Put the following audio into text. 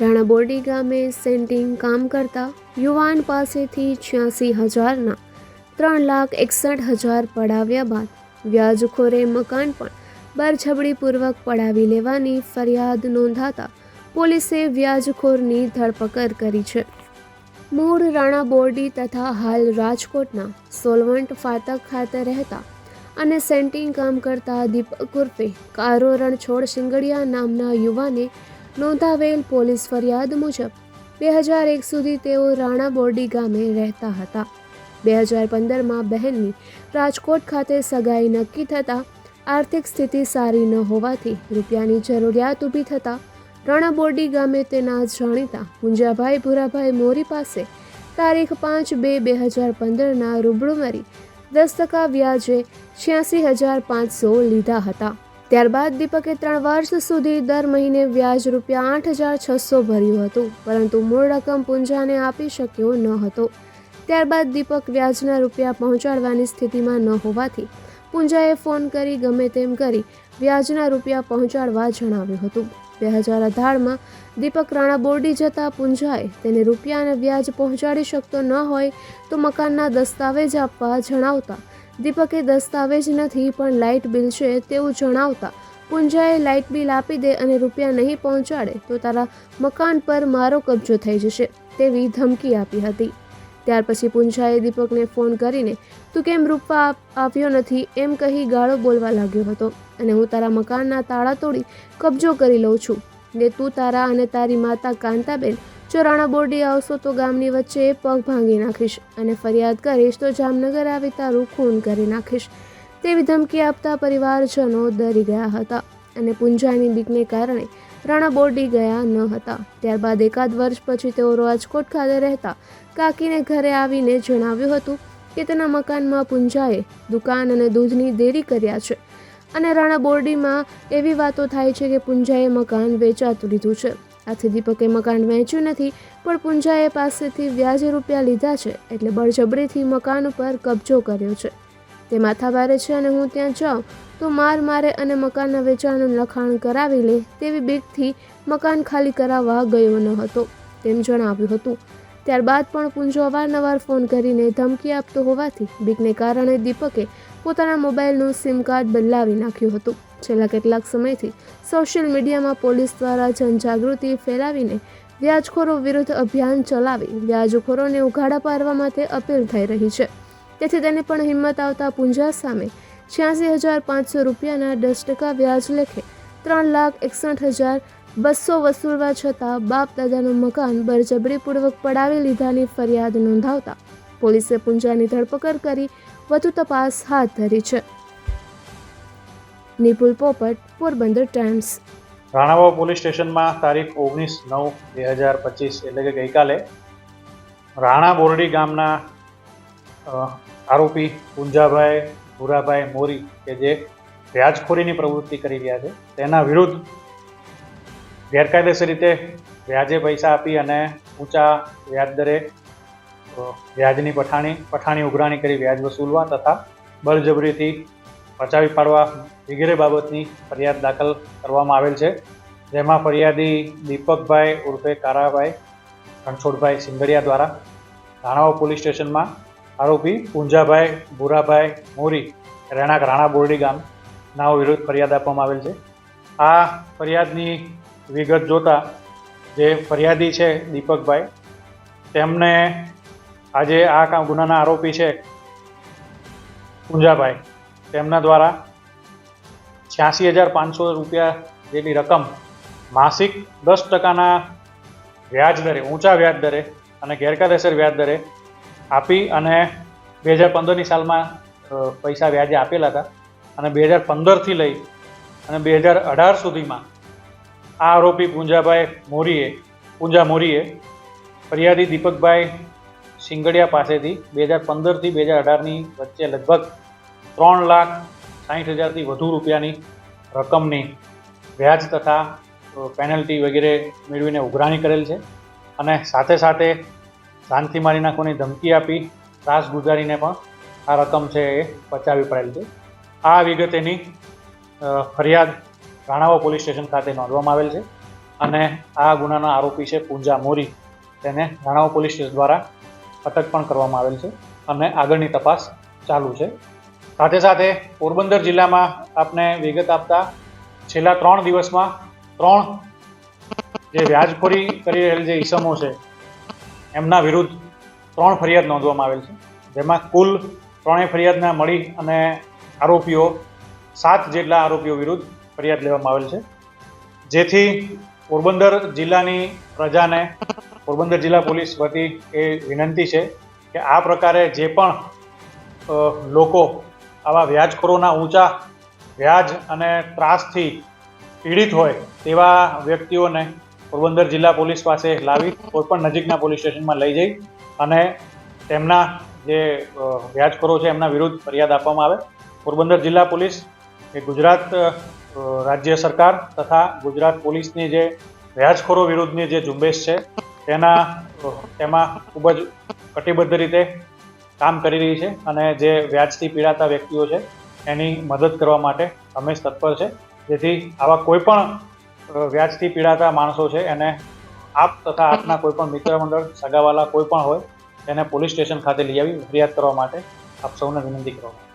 રાણાબોરડી ગામે સેન્ટિંગ કામ કરતા યુવાન પાસેથી છ્યાસી હજારના ત્રણ લાખ એકસઠ હજાર પડાવ્યા બાદ વ્યાજખોરે મકાન પણ બરછબડીપૂર્વક પડાવી લેવાની ફરિયાદ નોંધાતા પોલીસે વ્યાજખોરની ધરપકડ કરી છે. મૂળ રાણા બોરડી તથા હાલ રાજકોટના સોલવંટ ફાતક ખાતે રહેતા અને સેન્ટિંગ કામ કરતા દીપક ઉર્ફે કારો રણછોડ શિંગડિયા નામના યુવાને નોંધાવેલ પોલીસ ફરિયાદ મુજબ બે હજાર એક સુધી તેઓ રાણા બોરડી ગામે રહેતા હતા. બે હજાર પંદરમાં બહેનની રાજકોટ ખાતે સગાઈ નક્કી થતાં, આર્થિક સ્થિતિ સારી ન હોવાથી રૂપિયાની જરૂરિયાત ઊભી થતાં, રાણા બોરડી ગામે તેના જાણીતા મુંજાભાઈ ભૂરાભાઈ મોરી પાસે તારીખ પાંચ બે બે હજાર પંદરના રૂબરૂ મરી દસ ટકા વ્યાજે છ્યાસી હજાર પાંચસો લીધા હતા. ત્યારબાદ દીપકે ત્રણ વર્ષ સુધી દર મહિને વ્યાજ રૂપિયા આઠ હજાર છસો ભર્યું હતું, પરંતુ મૂળ રકમ પુંજાને આપી શક્યો ન હતો. ત્યારબાદ દીપક વ્યાજના રૂપિયા પહોંચાડવાની સ્થિતિમાં ન હોવાથી પૂંજાએ ફોન કરી ગમે તેમ કરી વ્યાજના રૂપિયા પહોંચાડવા જણાવ્યું હતું. બે હજાર અઢારમાં દીપક રાણા બોરડી જતા પુંજાએ તેને રૂપિયા અને વ્યાજ પહોંચાડી શકતો ન હોય તો મકાનના દસ્તાવેજ આપવા જણાવતા દીપકે દસ્તાવેજ નથી, પણ લાઇટ બિલ છે તેવું જણાવતા પૂંજાએ લાઇટ બિલ આપી દે અને રૂપિયા નહીં પહોંચાડે તો તારા મકાન પર મારો કબજો થઈ જશે, તેવી ધમકી આપી હતી. ત્યાર પછી પૂંજાએ દીપકને ફોન કરીને, તું કેમ રૂપા આવ્યો નથી? એમ કહી ગાળો બોલવા લાગ્યો હતો. અને હું તારા મકાનના તાળા તોડી કબજો કરી લઉં છું. ને તું તારા અને તારી માતા કાંતાબેન જો રાણા બોરડી આવશો તો ગામની વચ્ચે પગ ભાંગી નાખીશ અને ફરિયાદ કરીશ તો જામનગર આવી તારું ખૂન કરી નાખીશ. તેવી ધમકી આપતા પરિવારજનો ડરી ગયા હતા અને પુંજાની બીકને કારણે રાણા બોરડી ગયા ન હતા. ત્યારબાદ એકાદ વર્ષ પછી તેઓ રાજકોટ ખાતે રહેતા કાકીને ઘરે આવીને જણાવ્યું હતું કે તેના મકાનમાં પુંજાએ દુકાન અને દૂધની દેરી કર્યા છે અને રાણા બોરડીમાં એવી વાતો થાય છે કે પુંજાએ મકાન વેચાતું લીધું છે. આથી દીપકે મકાન વેચ્યું નથી, પણ પુંજાએ પાસેથી વ્યાજે રૂપિયા લીધા છે એટલે બળજબરીથી મકાન ઉપર કબજો કર્યો છે. તે માથાભારે છે અને હું ત્યાં જાઉં, તો માર મારે અને મકાનના વેચાણનું લખાણ કરાવી લે તેવી બીકથી મકાન ખાલી કરાવવા ગયો ન હતો, તેમ જણાવ્યું હતું. ત્યારબાદ પણ પુંજો અવારનવાર ફોન કરીને ધમકી આપતો હોવાથી બીકને કારણે દીપકે પોતાના મોબાઈલનું સિમ કાર્ડ બદલાવી નાખ્યું હતું. છેલ્લા કેટલાક સમયથી સોશિયલ મીડિયામાં પોલીસ દ્વારા જનજાગૃતિ ફેલાવીને વ્યાજખોરો વિરુદ્ધ અભિયાન ચલાવી વ્યાજખોરોને ઉઘાડા પાડવા માટે અપીલ થઈ રહી છે. તેથી તેને પણ હિંમત આવતા પૂંજા સામે છ્યાસી હજાર પાંચસો રૂપિયાના દસ ટકા વ્યાજ લેખે ત્રણ લાખ એકસઠ હજાર બસો વસૂલવા છતાં બાપ દાદાનું મકાન બળજબરીપૂર્વક પડાવી લીધાની ફરિયાદ નોંધાવતા પોલીસે પૂંજાની ધરપકડ કરી વધુ તપાસ હાથ ધરી છે. નિપુલ પોપટ, પોરબંદર ટાઈમ્સ. રાણાવાવ પોલીસ સ્ટેશનમાં તારીખ ઓગણીસ નવ બે હજાર પચીસ એટલે કે ગઈકાલે રાણા બોરડી ગામના આરોપી પુંજાભાઈ, ભૂરાભાઈ મોરી કે જે વ્યાજખોરીની પ્રવૃત્તિ કરી રહ્યા છે, તેના વિરુદ્ધ ગેરકાયદેસર રીતે વ્યાજે પૈસા આપી અને ઊંચા વ્યાજ દરે વ્યાજની પઠાણી પઠાણી ઉઘરાણી કરી વ્યાજ વસૂલવા તથા બળજબરીથી પચાવી પાડવા વગેરે બાબતની ફરિયાદ દાખલ કરવામાં આવેલ છે. જેમાં ફરિયાદી દીપકભાઈ ઉર્ફે કારાભાઈ રણછોડભાઈ સિંગડિયા દ્વારા રાણાવા પોલીસ સ્ટેશનમાં આરોપી પૂંજાભાઈ ભૂરાભાઈ મોરી, રહેણાંક રાણા બોરડી ગામ નાઓ વિરુદ્ધ ફરિયાદ આપવામાં આવેલ છે. આ ફરિયાદની વિગત જોતા જે ફરિયાદી છે દીપકભાઈ, તેમને આજે આ ગુનાના આરોપી છે પુંજાભાઈ. તેમના દ્વારા છ્યાસી હજાર પાંચસો રૂપિયા જેટલી રકમ માસિક દસ ટકાના વ્યાજ દરે, ઊંચા વ્યાજ દરે અને ગેરકાયદેસર વ્યાજ દરે આપી અને બે હજાર પંદરની સાલમાં પૈસા વ્યાજે આપેલા હતા. અને બે હજાર પંદરથી લઈ અને બે હજાર અઢાર સુધીમાં આ આરોપી પુંજાભાઈ મોરીએ, પુંજા મોરીએ ફરિયાદી દીપકભાઈ સિંગડિયા પાસેથી બે હજાર પંદરથી બે હજાર અઢારની વચ્ચે લગભગ ત્રણ લાખ સાઠ હજારથી વધુ રૂપિયાની રકમની વ્યાજ તથા પેનલ્ટી વગેરે મેળવીને ઉઘરાણી કરેલ છે. અને સાથે સાથે જાનથી મારી નાખવાની ધમકી આપી ત્રાસ ગુજારીને પણ આ રકમ છે એ પચાવી પડેલ છે. આ વિગતેની ફરિયાદ રાણાવા પોલીસ સ્ટેશન ખાતે નોંધવામાં આવેલ છે અને આ ગુનાના આરોપી છે પૂંજા મોરી. તેને રાણાવા પોલીસ સ્ટેશન દ્વારા અટક પણ કરવામાં આવેલ છે અને આગળની તપાસ ચાલુ છે. સાથે સાથે પોરબંદર જિલ્લામાં આપને વિગત આપતા છેલ્લા ત્રણ દિવસમાં ત્રણ જે વ્યાજખોરી કરી રહેલ જે ઈસમો છે, એમના વિરુદ્ધ ત્રણ ફરિયાદ નોંધવામાં આવેલ છે. જેમાં કુલ ત્રણેય ફરિયાદના મળી અને આરોપીઓ સાત જેટલા આરોપીઓ વિરુદ્ધ ફરિયાદ લેવામાં આવેલ છે. જેથી પોરબંદર જિલ્લાની પ્રજાને પોરબંદર જિલ્લા પોલીસ વતી એ વિનંતી છે કે આ પ્રકારે જે પણ લોકો આવા વ્યાજખોરોના ઊંચા વ્યાજ અને ત્રાસથી પીડિત હોય તેવા વ્યક્તિઓને પોરબંદર જિલ્લા પોલીસ પાસે લાવી કોઈપણ નજીકના પોલીસ સ્ટેશનમાં લઈ જઈ અને તેમના જે વ્યાજખોરો છે એમના વિરુદ્ધ ફરિયાદ આપવામાં આવે. પોરબંદર જિલ્લા પોલીસ એ ગુજરાત રાજ્ય સરકાર તથા ગુજરાત પોલીસની જે વ્યાજખોરો વિરુદ્ધની જે ઝુંબેશ છે, તેના તેમાં ખૂબ જ કટિબદ્ધ રીતે કામ કરી રહી છે અને જે વ્યાજથી પીડાતા વ્યક્તિઓ છે, એની મદદ કરવા માટે હંમેશ તત્પર છે જેથી આવા કોઈ પણ વ્યાજથી પીડાતા માણસો છે, એને આપ તથા આપના કોઈ પણ મિત્ર મંડળ, સગાવાલા કોઈ પણ હોય તેને પોલીસ સ્ટેશન ખાતે લઈ આવી, ફરિયાદ કરવા માટે આપ સૌને વિનંતી કરવામાં.